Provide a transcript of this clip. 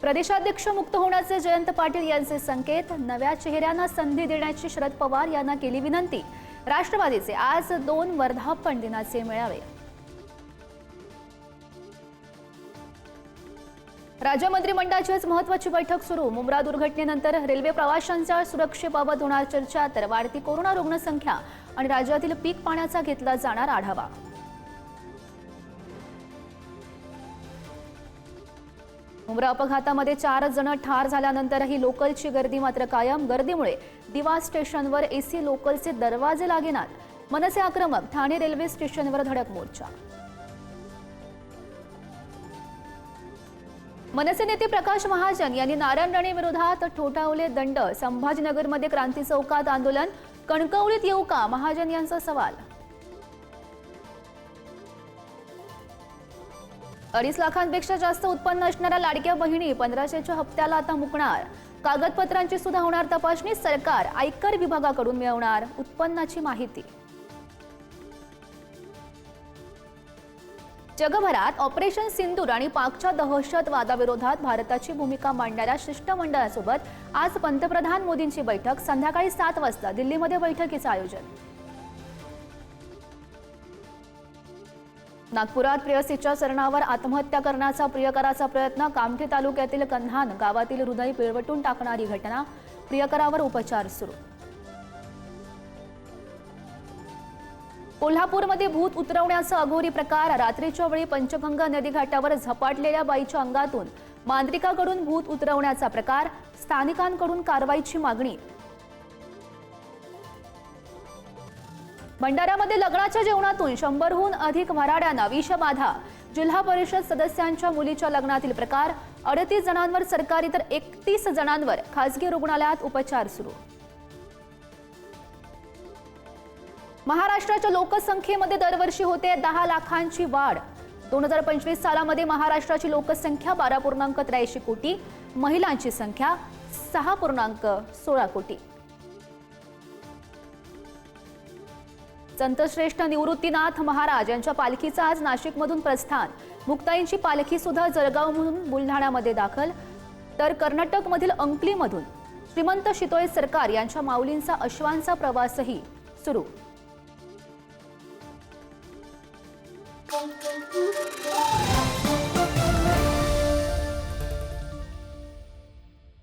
प्रदेशाध्यक्ष मुक्त होण्याचे जयंत पाटील यांचे संकेत नव्या चेहऱ्यांना संधी देण्याची शरद पवार यांना केली विनंती. राष्ट्रवादीचे आज दोन वर्धापन दिनाचे मेळावे. राज्य मंत्रिमंडळाची आज महत्वाची बैठक सुरू. मुंब्रा दुर्घटनेनंतर रेल्वे प्रवाशांच्या सुरक्षेबाबत होणार चर्चा तर वाढती कोरोना रुग्णसंख्या आणि राज्यातील पीक पाण्याचा घेतला जाणार आढावा. उमरा अपघातामध्ये चार जण ठार झाल्यानंतरही लोकलची गर्दी मात्र कायम. गर्दीमुळे दिवा स्टेशनवर एसी लोकलचे दरवाजे लागेनात. मनसे आक्रमक ठाणे रेल्वे स्टेशनवर धडक मोर्चा. मनसे नेते प्रकाश महाजन यांनी नारायण राणे विरोधात ठोठावले दंड. संभाजीनगरमध्ये क्रांती चौकात आंदोलन. कणकवलीत येऊ का? महाजन यांचा सवाल. अडीच लाखांपेक्षा जास्त उत्पन्न असणाऱ्या लाडक्या बहिणी पंधराशेच्या हप्त्याला आता मुकणार. कागदपत्रांची सुद्धा होणार तपासणी सरकार आयकर विभागाकडून मिळवणार उत्पन्नाची माहिती. जगभरात ऑपरेशन सिंदूर आणि पाकच्या दहशतवादाविरोधात भारताची भूमिका मांडणाऱ्या शिष्टमंडळासोबत आज पंतप्रधान मोदींची बैठक संध्याकाळी सात वाजता दिल्लीमध्ये बैठकीचं आयोजन. नागपुरात प्रेयसीच्या सरणावर आत्महत्या करण्याचा प्रियकराचा प्रयत्न कामठी तालुक्यातील कन्हान गावातील हृदय पिळवटून टाकणारी घटना प्रियकरावर उपचार सुरू. कोल्हापूरमध्ये भूत उतरवण्याचा अघोरी प्रकार रात्रीच्या वेळी पंचगंगा नदीघाटावर झपाटलेल्या बाईच्या अंगातून मांत्रिकाकडून भूत उतरवण्याचा प्रकार स्थानिकांकडून कारवाईची मागणी भंडाऱ्यामध्ये लग्नाच्या जेवणातून शंभरहून अधिक मराड्यांना विषबाधा. जिल्हा परिषद सदस्यांच्या मुलीच्या लग्नातील प्रकार अडतीस जणांवर सरकारी तर एकतीस जणांवर खासगी रुग्णालयात उपचार सुरू. महाराष्ट्राच्या लोकसंख्येमध्ये दरवर्षी होते दहा लाखांची वाढ. दोन हजार पंचवीस सालामध्ये महाराष्ट्राची लोकसंख्या बारा पूर्णांक त्र्याऐंशी कोटी महिलांची संख्या सहा पूर्णांक सोळा कोटी. संतश्रेष्ठ निवृत्तीनाथ महाराज यांच्या पालखीचं आज नाशिकमधून प्रस्थान. मुक्ताईंची पालखी सुद्धा जळगावमधून बुलढाण्यामध्ये दाखल. तर कर्नाटकमधील अंकलीमधून श्रीमंत शितोळे सरकार यांच्या माऊलींचा अश्वांचा प्रवासही सुरू.